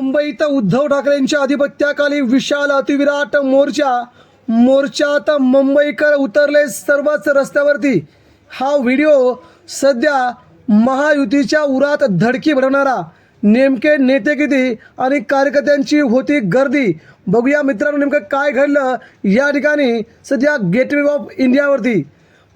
मुंबईत उद्धव ठाकरेंच्या आधिपत्याखाली विशाल अतिविराट मोर्चा. मोर्चात मुंबईकर उतरले सर्वच रस्त्यावरती. हा व्हिडिओ सध्या महायुतीच्या उरात धडकी भरवणारा नेमके नेते किती आणि कार्यकर्त्यांची होती गर्दी. बघूया मित्रांनो नेमकं काय घडलं या ठिकाणी सध्या गेटवे ऑफ इंडियावरती.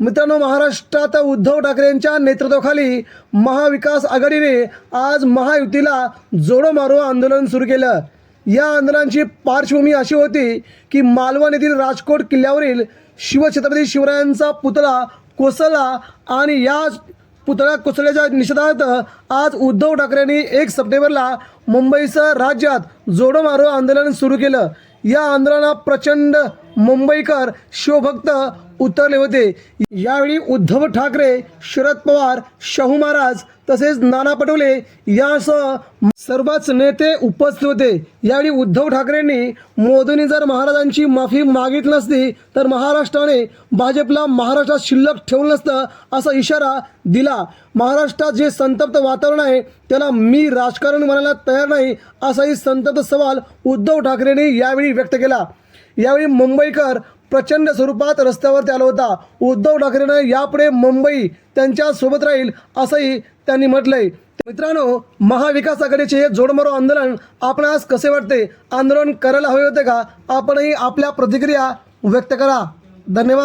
मित्रांनो महाराष्ट्रात उद्धव ठाकरेंच्या नेतृत्वाखाली महाविकास आघाडीने आज महायुतीला जोडो मारो आंदोलन सुरू केलं. या आंदोलनाची पार्श्वभूमी अशी होती की मालवण येथील राजकोट किल्ल्यावरील शिवछत्रपती शिवरायांचा पुतळा कोसळला आणि या पुतळा कोसळल्याच्या निषेधार्थ आज उद्धव ठाकरेंनी एक सप्टेंबरला मुंबईसह राज्यात जोडो मारो आंदोलन सुरू केलं. या आंदोलनात प्रचंड मुंबईकर शिवभक्त उतरले होते. यावेळी उद्धव ठाकरे शरद पवार शाहू महाराज तसेच नाना पटोले यासह सर्वच नेते उपस्थित होते. यावेळी उद्धव ठाकरेंनी मोदींनी जर महाराजांची माफी मागितली नसती तर महाराष्ट्राने भाजपला महाराष्ट्रात शिल्लक ठेवलं नसतं असा इशारा दिला. महाराष्ट्रात जे संतप्त वातावरण आहे त्याला मी राजकारण म्हणायला तयार नाही असाही संतप्त सवाल उद्धव ठाकरेंनी यावेळी व्यक्त केला. यावेळी मुंबईकर प्रचंड स्वरूपात रस्त्यावरती आला होता. उद्धव ठाकरेनं यापुढे मुंबई त्यांच्यासोबत राहील असंही त्यांनी म्हटलंय. मित्रांनो महाविकास आघाडीचे हे जोडमारो आंदोलन आपणास कसे वाटते? आंदोलन करायला हवे होते का? आपणही आपल्या प्रतिक्रिया व्यक्त करा. धन्यवाद.